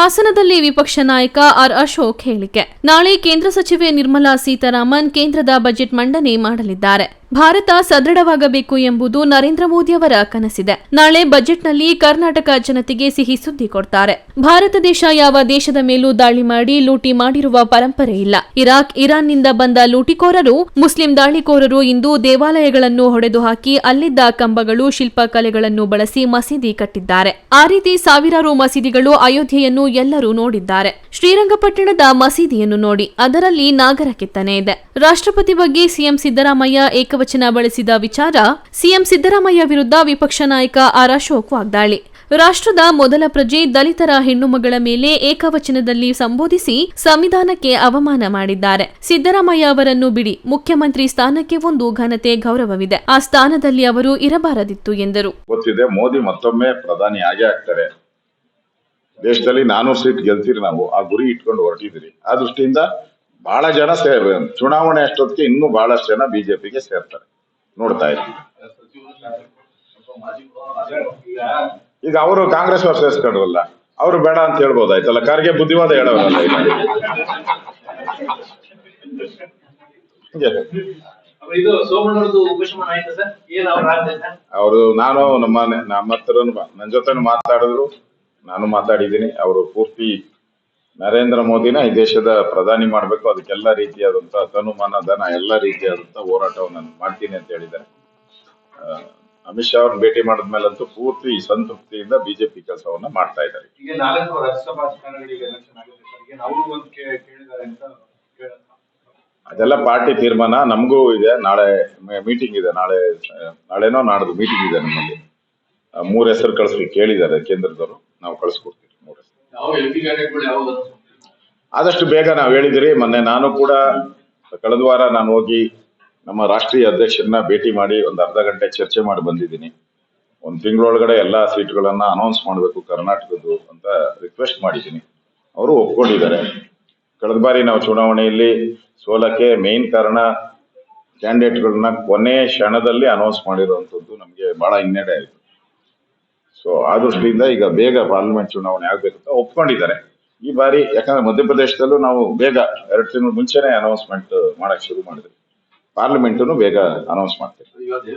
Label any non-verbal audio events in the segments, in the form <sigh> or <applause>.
ಹಾಸನದಲ್ಲಿ ವಿಪಕ್ಷ ನಾಯಕ ಆರ್ ಅಶೋಕ್ ಹೇಳಿಕೆ. ನಾಳೆ ಕೇಂದ್ರ ಸಚಿವೆ ನಿರ್ಮಲಾ ಸೀತಾರಾಮನ್ ಕೇಂದ್ರದ ಬಜೆಟ್ ಮಂಡನೆ ಮಾಡಲಿದ್ದಾರೆ. ಭಾರತ ಸದೃಢವಾಗಬೇಕು ಎಂಬುದು ನರೇಂದ್ರ ಮೋದಿ ಅವರ ಕನಸಿದೆ. ನಾಳೆ ಬಜೆಟ್ನಲ್ಲಿ ಕರ್ನಾಟಕ ಜನತೆಗೆ ಸಿಹಿ ಸುದ್ದಿ ಕೊಡ್ತಾರೆ. ಭಾರತ ದೇಶ ಯಾವ ದೇಶದ ಮೇಲೂ ದಾಳಿ ಮಾಡಿ ಲೂಟಿ ಮಾಡಿರುವ ಪರಂಪರೆ ಇಲ್ಲ. ಇರಾಕ್, ಇರಾನ್ನಿಂದ ಬಂದ ಲೂಟಿಕೋರರು, ಮುಸ್ಲಿಂ ದಾಳಿಕೋರರು ಇಂದು ದೇವಾಲಯಗಳನ್ನು ಹೊಡೆದು ಹಾಕಿ ಅಲ್ಲಿದ್ದ ಕಂಬಗಳು, ಶಿಲ್ಪಕಲೆಗಳನ್ನು ಬಳಸಿ ಮಸೀದಿ ಕಟ್ಟಿದ್ದಾರೆ. ಆ ರೀತಿ ಸಾವಿರಾರು ಮಸೀದಿಗಳು ಅಯೋಧ್ಯೆಯನ್ನು ಎಲ್ಲರೂ ನೋಡಿದ್ದಾರೆ. ಶ್ರೀರಂಗಪಟ್ಟಣದ ಮಸೀದಿಯನ್ನು ನೋಡಿ ಅದರಲ್ಲಿ ನಾಗರ ಕೆತ್ತನೆ ಇದೆ. ರಾಷ್ಟ್ರಪತಿ ಬಗ್ಗೆ ಸಿಎಂ ಸಿದ್ದರಾಮಯ್ಯ ಏಕವಚನ ಬಳಸಿದ ವಿಚಾರ ಸಿಎಂ ಸಿದ್ದರಾಮಯ್ಯ ವಿರುದ್ಧ ವಿಪಕ್ಷ ನಾಯಕ ಆರ್ ಅಶೋಕ್ ವಾಗ್ದಾಳಿ. ರಾಷ್ಟ್ರದ ಮೊದಲ ಪ್ರಜೆ ದಲಿತರ ಹೆಣ್ಣುಮಗಳ ಮೇಲೆ ಏಕವಚನದಲ್ಲಿ ಸಂಬೋಧಿಸಿ ಸಂವಿಧಾನಕ್ಕೆ ಅವಮಾನ ಮಾಡಿದ್ದಾರೆ. ಸಿದ್ದರಾಮಯ್ಯ ಅವರನ್ನು ಬಿಡಿ, ಮುಖ್ಯಮಂತ್ರಿ ಸ್ಥಾನಕ್ಕೆ ಒಂದು ಘನತೆ ಗೌರವವಿದೆ. ಆ ಸ್ಥಾನದಲ್ಲಿ ಅವರು ಇರಬಾರದಿತ್ತು ಎಂದರು. ಗೊತ್ತಿದೆ, ಮೋದಿ ಮತ್ತೊಮ್ಮೆ ಪ್ರಧಾನಿ ಆಗೇ ಆಗ್ತಾರೆ. ದೇಶದಲ್ಲಿ ನಾನೂರು ಸೀಟ್ ಗೆಲ್ತೀರಿ ನಾವು, ಆ ಗುರಿ ಇಟ್ಕೊಂಡು ಹೊರಟಿದ್ದೀರಿ. ಆ ದೃಷ್ಟಿಯಿಂದ ಬಹಳ ಜನ ಸೇರ್ ಚುನಾವಣೆ ಅಷ್ಟೊತ್ತಿಗೆ ಇನ್ನೂ ಬಹಳಷ್ಟು ಜನ ಬಿಜೆಪಿಗೆ ಸೇರ್ತಾರೆ. ನೋಡ್ತಾ ಇದ್ದೀವಿ ಈಗ ಅವರು ಕಾಂಗ್ರೆಸ್ ಅವ್ರು ಸೇರಿಸ್ಕೊಂಡ್ರಲ್ಲ ಅವರು ಬೇಡ ಅಂತ ಹೇಳ್ಬೋದಾಯ್ತಲ್ಲ? ಖರ್ಗೆ ಬುದ್ಧಿವಾದ ಹೇಳೋರಲ್ಲ ಅವರು ನಾನು ನಮ್ಮ ನಮ್ಮ ಹತ್ರ ನನ್ನ ಜೊತೆ ಮಾತಾಡಿದ್ರು. ನಾನು ಮಾತಾಡಿದ್ದೀನಿ. ಅವರು ಪೂರ್ತಿ ನರೇಂದ್ರ ಮೋದಿನ ಈ ದೇಶದ ಪ್ರಧಾನಿ ಮಾಡಬೇಕು ಅದಕ್ಕೆಲ್ಲ ರೀತಿಯಾದಂತಹ ತನುಮಾನ ಧನ ಎಲ್ಲ ರೀತಿಯಾದಂತಹ ಹೋರಾಟವನ್ನು ನಾನು ಮಾಡ್ತೀನಿ ಅಂತ ಹೇಳಿದ್ದಾರೆ. ಅಮಿತ್ ಶಾ ಅವ್ರನ್ನ ಭೇಟಿ ಮಾಡಿದ್ಮೇಲಂತೂ ಪೂರ್ತಿ ಸಂತೃಪ್ತಿಯಿಂದ ಬಿಜೆಪಿ ಕೆಲಸವನ್ನ ಮಾಡ್ತಾ ಇದ್ದಾರೆ. ಅದೆಲ್ಲ ಪಾರ್ಟಿ ತೀರ್ಮಾನ ನಮಗೂ ಇದೆ. ನಾಳೆ ಮೀಟಿಂಗ್ ಇದೆ. ನಾಳೆ ನಾಳೆನೋ ನಾಡ್ದು ಮೀಟಿಂಗ್ ಇದೆ ನಮ್ಮಲ್ಲಿ. ಮೂರು ಮೂರ್ ಹೆಸರು ಕಳಿಸ್ಲಿಕ್ಕೆ ಕೇಳಿದ್ದಾರೆ ಕೇಂದ್ರದವರು. ನಾವು ಕಳಿಸ್ಕೊಡ್ತೀವಿ. ಆದಷ್ಟು ಬೇಗ ನಾವು ಹೇಳಿದಿರಿ, ಮೊನ್ನೆ ನಾನು ಕೂಡ ಕಳೆದ ವಾರ ನಾನು ಹೋಗಿ ನಮ್ಮ ರಾಷ್ಟ್ರೀಯ ಅಧ್ಯಕ್ಷರನ್ನ ಭೇಟಿ ಮಾಡಿ ಒಂದು ಅರ್ಧ ಗಂಟೆ ಚರ್ಚೆ ಮಾಡಿ ಬಂದಿದ್ದೀನಿ. ಒಂದು ತಿಂಗಳೊಳಗಡೆ ಎಲ್ಲ ಸೀಟ್ಗಳನ್ನ ಅನೌನ್ಸ್ ಮಾಡಬೇಕು ಕರ್ನಾಟಕದ್ದು ಅಂತ ರಿಕ್ವೆಸ್ಟ್ ಮಾಡಿದ್ದೀನಿ. ಅವರು ಒಪ್ಕೊಂಡಿದ್ದಾರೆ. ಕಳೆದ ಬಾರಿ ನಾವು ಚುನಾವಣೆಯಲ್ಲಿ ಸೋಲಕ್ಕೆ ಮೇನ್ ಕಾರಣ ಕ್ಯಾಂಡಿಡೇಟ್ಗಳನ್ನ ಕೊನೆ ಕ್ಷಣದಲ್ಲಿ ಅನೌನ್ಸ್ ಮಾಡಿರುವಂಥದ್ದು ನಮಗೆ ಬಹಳ ಹಿನ್ನಡೆ ಆಯಿತು. ಸೊ ಆ ದೃಷ್ಟಿಯಿಂದ ಈಗ ಬೇಗ ಪಾರ್ಲಿಮೆಂಟ್ ಚುನಾವಣೆ ಆಗ್ಬೇಕು ಅಂತ ಒಪ್ಕೊಂಡಿದ್ದಾರೆ. ಈ ಬಾರಿ, ಯಾಕಂದ್ರೆ ಮಧ್ಯಪ್ರದೇಶದಲ್ಲೂ ನಾವು ಬೇಗ ಎರಡು ತಿಂಗಳು ಮುಂಚೆನೆ ಅನೌನ್ಸ್ಮೆಂಟ್ ಮಾಡಕ್ ಶುರು ಮಾಡಿದ್ವಿ. ಪಾರ್ಲಿಮೆಂಟ್ ಬೇಗ ಅನೌನ್ಸ್ ಮಾಡ್ತೀವಿ.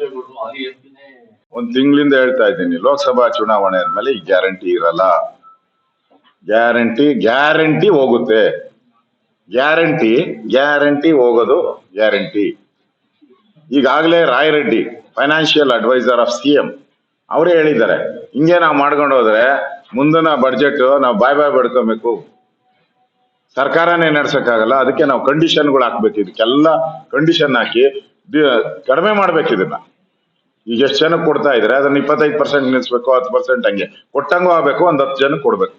ಒಂದ್ ತಿಂಗಳಿಂದ ಹೇಳ್ತಾ ಇದ್ದೀನಿ, ಲೋಕಸಭಾ ಚುನಾವಣೆ ಆದ್ಮೇಲೆ ಈ ಗ್ಯಾರಂಟಿ ಇರಲ್ಲ. ಗ್ಯಾರಂಟಿ ಗ್ಯಾರಂಟಿ ಹೋಗುತ್ತೆ. ಗ್ಯಾರಂಟಿ ಗ್ಯಾರಂಟಿ ಹೋಗೋದು ಗ್ಯಾರಂಟಿ ಈಗಾಗಲೇ Rayareddy financial adviser of C M ಅವರೇ ಹೇಳಿದ್ದಾರೆ. ಹಿಂಗೆ ನಾವು ಮಾಡ್ಕೊಂಡು ಹೋದ್ರೆ ಮುಂದಿನ ಬಡ್ಜೆಟ್ ನಾವು ಬಾಯ್ ಬಾಯ್ ಬಡ್ಕೊಬೇಕು. ಸರ್ಕಾರನೇ ನಡ್ಸಕ್ಕಾಗಲ್ಲ, ಅದಕ್ಕೆ ನಾವು ಕಂಡೀಷನ್ಗಳು ಹಾಕ್ಬೇಕು. ಇದಕ್ಕೆಲ್ಲ ಕಂಡೀಷನ್ ಹಾಕಿ ಕಡಿಮೆ ಮಾಡ್ಬೇಕು ಇದನ್ನ. ಈಗ ಎಷ್ಟು ಜನಕ್ಕೆ ಕೊಡ್ತಾ ಇದ್ರೆ ಅದನ್ನ ಇಪ್ಪತ್ತೈದು ಪರ್ಸೆಂಟ್ ನಿಲ್ಲಿಸ್ಬೇಕು ಹತ್ತು ಪರ್ಸೆಂಟ್ ಹಂಗೆ. ಕೊಟ್ಟಂಗೂ ಆಗ್ಬೇಕು, ಒಂದು ಹತ್ತು ಜನಕ್ಕೆ ಕೊಡ್ಬೇಕು.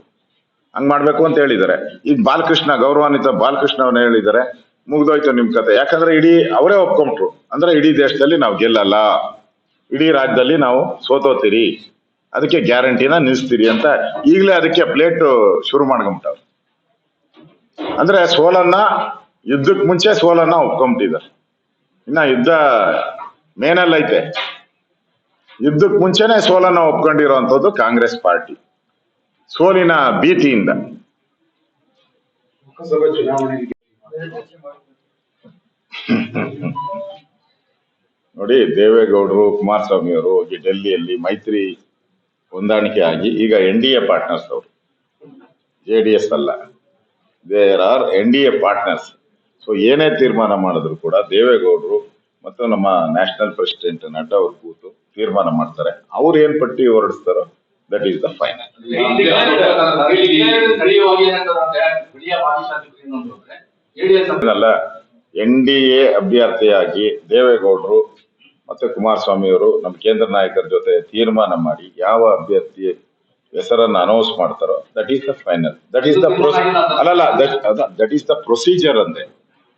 ಹಂಗೆ ಮಾಡಬೇಕು ಅಂತ ಹೇಳಿದ್ದಾರೆ. ಈಗ ಬಾಲಕೃಷ್ಣ, ಗೌರವಾನ್ವಿತ ಬಾಲಕೃಷ್ಣ ಅವ್ರನ್ನ ಹೇಳಿದ್ದಾರೆ. ಮುಗ್ದೋಯ್ತು ನಿಮ್ಮ ಕತೆ. ಯಾಕಂದ್ರೆ ಇಡೀ ಅವರೇ ಒಪ್ಕೊಂಡ್ರು. ಅಂದ್ರೆ ಇಡೀ ದೇಶದಲ್ಲಿ ನಾವು ಗೆಲ್ಲಲ್ಲ. ಇಡೀ ರಾಜ್ಯದಲ್ಲಿ ನಾವು ಸೋತೋತೀರಿ ಅದಕ್ಕೆ ಗ್ಯಾರಂಟಿನ ನಿಲ್ಲಿಸ್ತೀರಿ ಅಂತ ಈಗಲೇ ಅದಕ್ಕೆ ಪ್ಲೇಟ್ ಶುರು ಮಾಡ್ಕೊಂಬಿಟ್ಟವ್ರು. ಅಂದ್ರೆ ಸೋಲನ್ನ ಯುದ್ಧಕ್ಕೆ ಮುಂಚೆ ಸೋಲನ್ನ ಒಪ್ಕೊಂಬಿಟ್ಟಿದ್ದಾರೆ. ಇನ್ನ ಯುದ್ಧ ಮೇನಲ್ಲೈತೆ ಯುದ್ಧಕ್ಕೆ ಮುಂಚೆನೆ ಸೋಲನ್ನ ಒಪ್ಕೊಂಡಿರುವಂತದ್ದು ಕಾಂಗ್ರೆಸ್ ಪಾರ್ಟಿ. ಸೋಲಿನ ಭೀತಿಯಿಂದ. <laughs> ನೋಡಿ ದೇವೇಗೌಡರು ಕುಮಾರಸ್ವಾಮಿ ಅವರು ಹೋಗಿ ಡೆಲ್ಲಿಯಲ್ಲಿ ಮೈತ್ರಿ ಹೊಂದಾಣಿಕೆ ಆಗಿ ಈಗ ಎನ್ ಡಿ ಎ ಪಾರ್ಟ್ನರ್ಸ್ ಅವರು. ಜೆ ಡಿ ಎಸ್ ಅಲ್ಲ. There are N D A partners. So ಏನೇ ತೀರ್ಮಾನ ಮಾಡಿದ್ರು ಕೂಡ ದೇವೇಗೌಡರು ಮತ್ತು ನಮ್ಮ ನ್ಯಾಷನಲ್ ಪ್ರೆಸಿಡೆಂಟ್ ನಡ್ಡಾ ಅವರು ಕೂತು ತೀರ್ಮಾನ ಮಾಡ್ತಾರೆ. ಅವ್ರು ಏನ್ ಪಟ್ಟಿ ಹೊರಡಿಸ್ತಾರೋ ದಟ್ ಈಸ್ ದ ಫೈನಲ್ ಅಲ್ಲ ಎನ್ ಡಿ ಎ ಅಭ್ಯರ್ಥಿಯಾಗಿ ದೇವೇಗೌಡರು ಮತ್ತೆ ಕುಮಾರಸ್ವಾಮಿ ಅವರು ನಮ್ಮ ಕೇಂದ್ರ ನಾಯಕರ ಜೊತೆ ತೀರ್ಮಾನ ಮಾಡಿ ಯಾವ ಅಭ್ಯರ್ಥಿ ಹೆಸರನ್ನು ಅನೌನ್ಸ್ ಮಾಡ್ತಾರೋ that is the final that is the ಅಲ್ಲಲ್ಲ ದಟ್ ಈಸ್ ದ ಪ್ರೊಸೀಜರ್ ಅಂದೆ.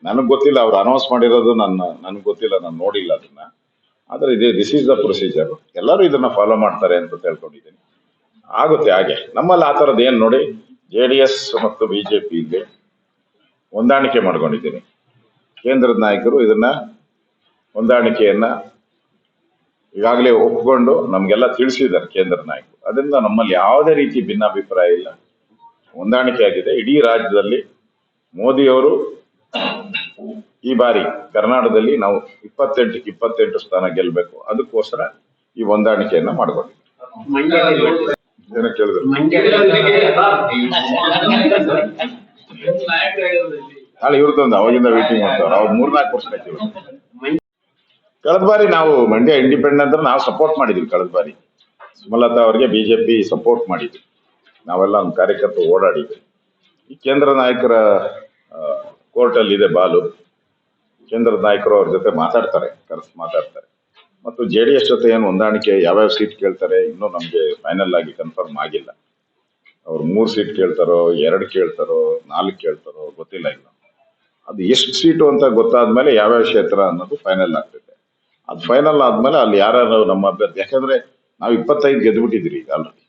ನನಗೆ ಗೊತ್ತಿಲ್ಲ ಅವ್ರು ಅನೌನ್ಸ್ ಮಾಡಿರೋದು ನನ್ನ ನನಗೆ ಗೊತ್ತಿಲ್ಲ ನಾನು ನೋಡಿಲ್ಲ ಅದನ್ನ. ಆದರೆ ಇದೇ ದಿಸ್ ಈಸ್ ದ ಪ್ರೊಸೀಜರ್ ಎಲ್ಲರೂ ಇದನ್ನ ಫಾಲೋ ಮಾಡ್ತಾರೆ ಅಂತ ತಿಳ್ಕೊಂಡಿದ್ದೀನಿ. ಆಗುತ್ತೆ ಹಾಗೆ. ನಮ್ಮಲ್ಲಿ ಆ ಥರದ್ದು ಏನು ನೋಡಿ? ಜೆ ಡಿ ಎಸ್ ಮತ್ತು ಬಿ ಜೆ ಪಿಗೆ ಹೊಂದಾಣಿಕೆ ಮಾಡ್ಕೊಂಡಿದ್ದೀನಿ. ಕೇಂದ್ರದ ನಾಯಕರು ಇದನ್ನ ಹೊಂದಾಣಿಕೆಯನ್ನ ಈಗಾಗಲೇ ಒಪ್ಕೊಂಡು ನಮಗೆಲ್ಲ ತಿಳಿಸಿದ್ದಾರೆ ಕೇಂದ್ರ ನಾಯಕರು. ಅದರಿಂದ ನಮ್ಮಲ್ಲಿ ಯಾವುದೇ ರೀತಿ ಭಿನ್ನಾಭಿಪ್ರಾಯ ಇಲ್ಲ. ಹೊಂದಾಣಿಕೆ ಆಗಿದೆ. ಇಡೀ ರಾಜ್ಯದಲ್ಲಿ ಮೋದಿಯವರು ಈ ಬಾರಿ ಕರ್ನಾಟಕದಲ್ಲಿ ನಾವು ಇಪ್ಪತ್ತೆಂಟಕ್ಕೆ ಇಪ್ಪತ್ತೆಂಟು ಸ್ಥಾನ ಗೆಲ್ಲಬೇಕು. ಅದಕ್ಕೋಸ್ಕರ ಈ ಹೊಂದಾಣಿಕೆಯನ್ನ ಮಾಡ್ಕೊಂಡಿದ್ದೀವಿ. ಏನ ಕೇಳಿದ್ರು ನಾಳೆ ಇವ್ರದ್ದೊಂದು ಅವಾಗಿಂದ ವೇಟಿಂಗ್ ಮಾಡ್ತಾರೆ. ಅವ್ರು ಮೂರ್ನಾಲ್ಕು ವರ್ಷ ಕಳೆದ ಬಾರಿ ನಾವು ಮಂಡ್ಯ ಇಂಡಿಪೆಂಡೆಂಟ್ ಅಂದ್ರೆ ನಾವು ಸಪೋರ್ಟ್ ಮಾಡಿದ್ವಿ ಕಳೆದ ಬಾರಿ. ಸುಮಲತಾ ಅವರಿಗೆ ಬಿಜೆಪಿ ಸಪೋರ್ಟ್ ಮಾಡಿದ್ವಿ. ನಾವೆಲ್ಲ ಒಂದು ಕಾರ್ಯಕರ್ತರು ಓಡಾಡಿದ್ವಿ. ಈ ಕೇಂದ್ರ ನಾಯಕರ ಕೋರ್ಟ್ ಅಲ್ಲಿ ಇದೆ ಬಾಲು. ಕೇಂದ್ರ ನಾಯಕರು ಅವ್ರ ಜೊತೆ ಮಾತಾಡ್ತಾರೆ, ಕರೆಸ್ ಮಾತಾಡ್ತಾರೆ. ಮತ್ತು ಜೆ ಡಿ ಎಸ್ ಜೊತೆ ಏನು ಹೊಂದಾಣಿಕೆ, ಯಾವ್ಯಾವ ಸೀಟ್ ಕೇಳ್ತಾರೆ, ಇನ್ನೂ ನಮಗೆ ಫೈನಲ್ ಆಗಿ ಕನ್ಫರ್ಮ್ ಆಗಿಲ್ಲ. ಅವ್ರು ಮೂರು ಸೀಟ್ ಕೇಳ್ತಾರೋ, ಎರಡು ಕೇಳ್ತಾರೋ, ನಾಲ್ಕು ಕೇಳ್ತಾರೋ, ಗೊತ್ತಿಲ್ಲ ಇನ್ನು. ಅದು ಎಷ್ಟು ಸೀಟು ಅಂತ ಗೊತ್ತಾದ್ಮೇಲೆ ಯಾವ್ಯಾವ ಕ್ಷೇತ್ರ ಅನ್ನೋದು ಫೈನಲ್ ಆಗ್ತೈತೆ. ಅದು ಫೈನಲ್ ಆದ್ಮೇಲೆ ಅಲ್ಲಿ ಯಾರು ನಮ್ಮ ಅಭ್ಯರ್ಥಿ, ಯಾಕಂದ್ರೆ ನಾವು ಇಪ್ಪತ್ತೈದು ಗೆದ್ದುಬಿಟ್ಟಿದ್ರಿ ಈಗ ಆಲ್ರೆಡಿ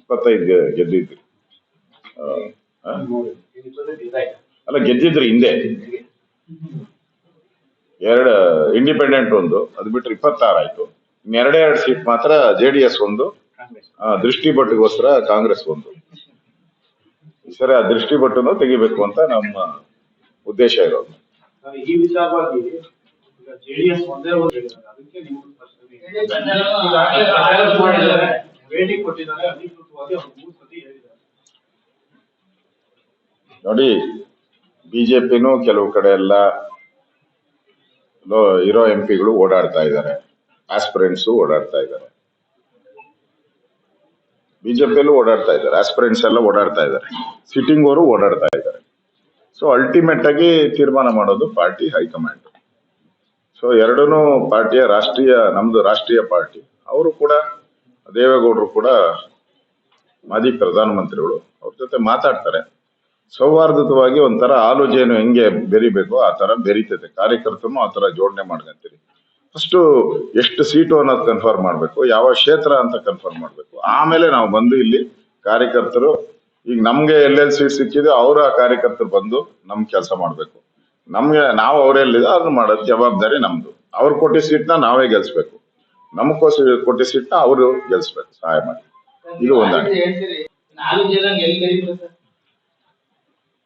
ಇಪ್ಪತ್ತೈದು ಗೆದ್ದಿದ್ರಿ? ಅಲ್ಲ, ಗೆದ್ದಿದ್ರಿ ಹಿಂದೆ. ಎರಡು ಇಂಡಿಪೆಂಡೆಂಟ್ ಒಂದು, ಅದು ಬಿಟ್ರೆ ಇಪ್ಪತ್ತಾರು ಆಯ್ತು. ಇನ್ನೆರಡೇ ಎರಡು ಸೀಟ್ ಮಾತ್ರ ಜೆ ಡಿ ಎಸ್ ಒಂದು ದೃಷ್ಟಿಪಟ್ಟಿಗೋಸ್ಕರ ಕಾಂಗ್ರೆಸ್ ಒಂದು. ಈ ಸರಿ ಆ ದೃಷ್ಟಿಪಟ್ಟನ್ನು ತೆಗಿಬೇಕು ಅಂತ ನಮ್ಮ ಉದ್ದೇಶ ಇರೋದು. ಜೆಡಿಎಸ್ ಒಂದೇ ಒಂದು ಹೇಳಿದ್ದಾರೆ. ಅದಕ್ಕೆ ಪ್ರಶ್ನೆ ಮಾಡಿದ್ದಾರೆ. ಭೇಟಿ ಕೊಟ್ಟಿದ್ದಾರೆ. ಅಧಿಕೃತವಾಗಿ ಅವರು ಮೂರು ಸತಿ ಹೇಳಿದ್ದಾರೆ. ನೋಡಿ ಬಿಜೆಪಿನೂ ಕೆಲವು ಕಡೆ ಎಲ್ಲ ಇರೋ ಎಂ ಪಿಗಳು ಓಡಾಡ್ತಾ ಇದ್ದಾರೆ. ಆಸ್ಪಿರೆಂಟ್ಸು ಓಡಾಡ್ತಾ ಇದ್ದಾರೆ. ಬಿಜೆಪಿಯಲ್ಲೂ ಓಡಾಡ್ತಾ ಇದ್ದಾರೆ. ಆಸ್ಪಿರೆಂಟ್ಸ್ ಎಲ್ಲ ಓಡಾಡ್ತಾ ಇದ್ದಾರೆ. ಸಿಟ್ಟಿಂಗ್ ಅವರು ಓಡಾಡ್ತಾ ಇದ್ದಾರೆ. ಸೊ ಅಲ್ಟಿಮೇಟ್ ಆಗಿ ತೀರ್ಮಾನ ಮಾಡೋದು ಪಾರ್ಟಿ ಹೈಕಮಾಂಡ್. ಸೊ ಎರಡೂ ಪಾರ್ಟಿಯ ರಾಷ್ಟ್ರೀಯ, ನಮ್ದು ರಾಷ್ಟ್ರೀಯ ಪಾರ್ಟಿ. ಅವರು ಕೂಡ, ದೇವೇಗೌಡರು ಕೂಡ ಮಾಜಿ ಪ್ರಧಾನಮಂತ್ರಿಗಳು. ಅವ್ರ ಜೊತೆ ಮಾತಾಡ್ತಾರೆ. ಸೌಹಾರ್ದತವಾಗಿ ಒಂಥರ ಆಲೋಚನೆ ಹೆಂಗೆ ಬೆರಿಬೇಕು ಆ ತರ ಬೆರೀತೈತೆ ಕಾರ್ಯಕರ್ತರು ಆ ತರ ಜೋಡಣೆ ಮಾಡ್ಕೊಂತೀರಿ. ಫಸ್ಟ್ ಎಷ್ಟು ಸೀಟು ಅನ್ನೋದು ಕನ್ಫರ್ಮ್ ಮಾಡಬೇಕು, ಯಾವ ಕ್ಷೇತ್ರ ಅಂತ ಕನ್ಫರ್ಮ್ ಮಾಡಬೇಕು. ಆಮೇಲೆ ನಾವು ಬಂದು ಇಲ್ಲಿ ಕಾರ್ಯಕರ್ತರು, ಈಗ ನಮಗೆ ಎಲ್ಲೆಲ್ಲಿ ಸೀಟ್ ಸಿಕ್ಕಿದೆ ಅವರ ಕಾರ್ಯಕರ್ತರು ಬಂದು ನಮ್ಮ ಕೆಲಸ ಮಾಡ್ಬೇಕು. ನಮ್ಗೆ ನಾವು ಅವರೆಲ್ಲಿದೆ ಅದನ್ನ ಮಾಡೋದು ಜವಾಬ್ದಾರಿ ನಮ್ದು. ಅವ್ರು ಕೊಟ್ಟಿದ್ದ ಸೀಟ್ನ ನಾವೇ ಗೆಲ್ಸ್ಬೇಕು. ನಮಗೋಸ್ಕರ ಕೊಟ್ಟಿದ್ದ ಸೀಟ್ನ ಅವರು ಗೆಲ್ಸ್ಬೇಕು, ಸಹಾಯ ಮಾಡಿ. ಇದು ಒಂದಾಗಿ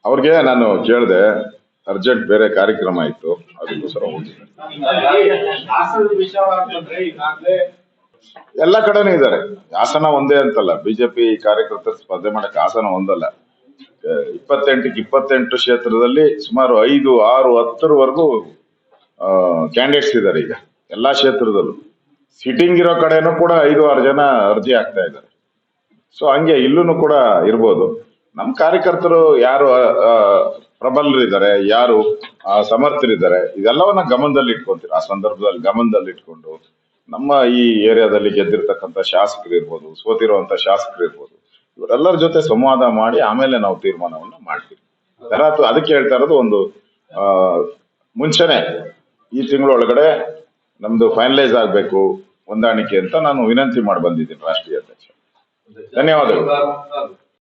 ಅವ್ರಿಗೆ ನಾನು ಕೇಳಿದೆ ಅರ್ಜೆಂಟ್ ಬೇರೆ ಕಾರ್ಯಕ್ರಮ ಇತ್ತು, ಅದಕ್ಕೋಸ್ಕರ ಹೋಗಿದ್ದೆ ಎಲ್ಲ ಕಡೆನೂ ಇದ್ದಾರೆ. ಹಾಸನ ಒಂದೇ ಅಂತಲ್ಲ, ಬಿಜೆಪಿ ಕಾರ್ಯಕರ್ತರು ಸ್ಪರ್ಧೆ ಮಾಡಕ್ಕೆ ಹಾಸನ ಒಂದಲ್ಲ. ಇಪ್ಪತ್ತೆಂಟಕ್ಕೆ ಇಪ್ಪತ್ತೆಂಟು ಕ್ಷೇತ್ರದಲ್ಲಿ ಸುಮಾರು ಐದು, ಆರು, ಹತ್ತರವರೆಗೂ ಕ್ಯಾಂಡಿಡೇಟ್ಸ್ ಇದ್ದಾರೆ ಈಗ. ಎಲ್ಲ ಕ್ಷೇತ್ರದಲ್ಲೂ. ಸಿಟ್ಟಿಂಗ್ ಇರೋ ಕಡೆನೂ ಕೂಡ ಐದು, ಆರು ಜನ ಅರ್ಜಿ ಹಾಕ್ತಾ ಇದ್ದಾರೆ. ಸೊ ಹಂಗೆ ಇಲ್ಲೂ ಕೂಡ ಇರ್ಬೋದು. ನಮ್ಮ ಕಾರ್ಯಕರ್ತರು ಯಾರು ಪ್ರಬಲರಿದ್ದಾರೆ, ಯಾರು ಸಮರ್ಥರಿದ್ದಾರೆ, ಇದೆಲ್ಲವನ್ನ ಗಮನದಲ್ಲಿ ಇಟ್ಕೊಂತೀರ. ಆ ಸಂದರ್ಭದಲ್ಲಿ ಗಮನದಲ್ಲಿ ಇಟ್ಕೊಂಡು ನಮ್ಮ ಈ ಏರಿಯಾದಲ್ಲಿ ಗೆದ್ದಿರ್ತಕ್ಕಂಥ ಶಾಸಕರು ಇರ್ಬೋದು ಸೋತಿರುವಂತ ಶಾಸಕರು ಇರ್ಬೋದು ಇವರೆಲ್ಲರ ಜೊತೆ ಸಂವಾದ ಮಾಡಿ ಆಮೇಲೆ ನಾವು ತೀರ್ಮಾನವನ್ನು ಮಾಡ್ತೀವಿ. ತರ ಅದಕ್ಕೆ ಹೇಳ್ತಾ ಇರೋದು ಒಂದು ಮುಂಚೆನೆ ಈ ತಿಂಗಳೊಳಗಡೆ ನಮ್ದು ಫೈನಲೈಸ್ ಆಗಬೇಕು, ಹೊಂದಾಣಿಕೆ ಅಂತ ನಾನು ವಿನಂತಿ ಮಾಡಿ ಬಂದಿದ್ದೀನಿ ರಾಷ್ಟ್ರೀಯ ಅಧ್ಯಕ್ಷ. ಧನ್ಯವಾದಗಳು.